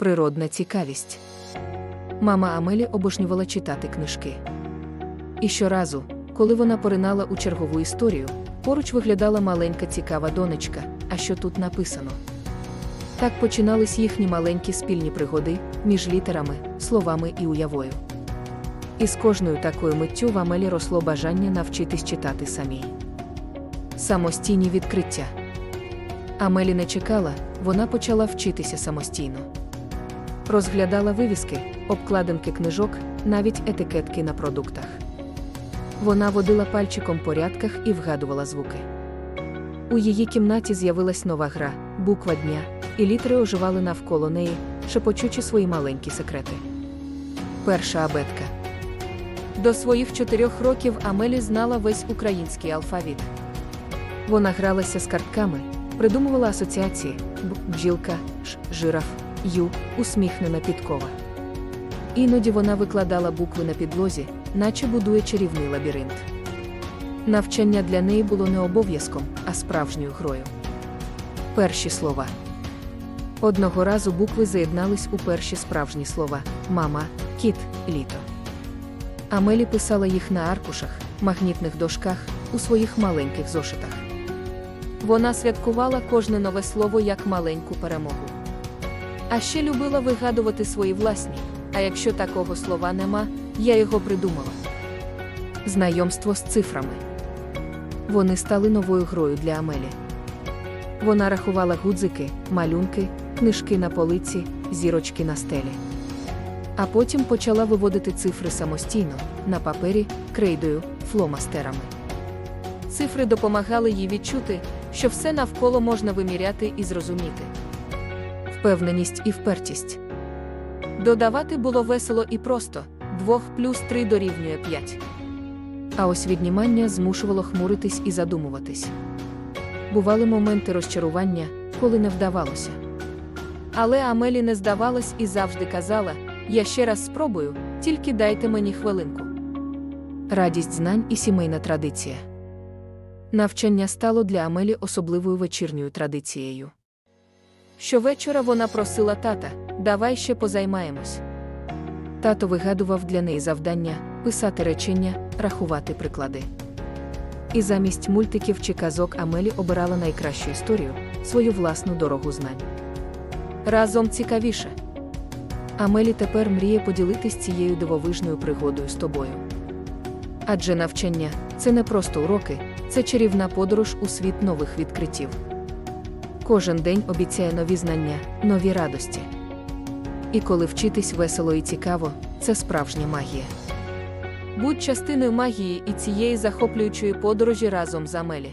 природна цікавість. Мама Амелі обожнювала читати книжки. І щоразу, коли вона поринала у чергову історію, поруч виглядала маленька цікава донечка, а що тут написано. Так починались їхні маленькі спільні пригоди між літерами, словами і уявою. І з кожною такою миттю в Амелі росло бажання навчитись читати самій. Самостійні відкриття. Амелі не чекала, вона почала вчитися самостійно. Розглядала вивіски, обкладинки книжок, навіть етикетки на продуктах. Вона водила пальчиком по рядках і вгадувала звуки. У її кімнаті з'явилась нова гра, буква дня, і літери оживали навколо неї, шепочучи свої маленькі секрети. Перша абетка. До своїх чотирьох років Амелі знала весь український алфавіт. Вона гралася з картками, придумувала асоціації б, бджілка, ш, жираф, ю, усміхнена підкова. Іноді вона викладала букви на підлозі, наче будує чарівний лабіринт. Навчання для неї було не обов'язком, а справжньою грою. Перші слова. Одного разу букви заєднались у перші справжні слова мама, кіт, літо. Амелі писала їх на аркушах, магнітних дошках, у своїх маленьких зошитах. Вона святкувала кожне нове слово як маленьку перемогу. А ще любила вигадувати свої власні, а якщо такого слова нема, я його придумала. Знайомство з цифрами. Вони стали новою грою для Амелі. Вона рахувала гудзики, малюнки, книжки на полиці, зірочки на стелі. А потім почала виводити цифри самостійно, на папері, крейдою, фломастерами. Цифри допомагали їй відчути, що все навколо можна виміряти і зрозуміти. Впевненість і впертість. Додавати було весело і просто 2 плюс 3 дорівнює 5. А ось віднімання змушувало хмуритись і задумуватись. Бували моменти розчарування, коли не вдавалося. Але Амелі не здавалась і завжди казала: Я ще раз спробую, тільки дайте мені хвилинку. Радість знань і сімейна традиція. Навчання стало для Амелі особливою вечірньою традицією. Щовечора вона просила тата, давай ще позаймаємось. Тато вигадував для неї завдання писати речення, рахувати приклади. І замість мультиків чи казок Амелі обирала найкращу історію, свою власну дорогу знань. Разом цікавіше. Амелі тепер мріє поділитись цією дивовижною пригодою з тобою. Адже навчання це не просто уроки, це чарівна подорож у світ нових відкриттів. Кожен день обіцяє нові знання, нові радості. І коли вчитись весело і цікаво, це справжня магія. Будь частиною магії і цієї захоплюючої подорожі разом з Амелі.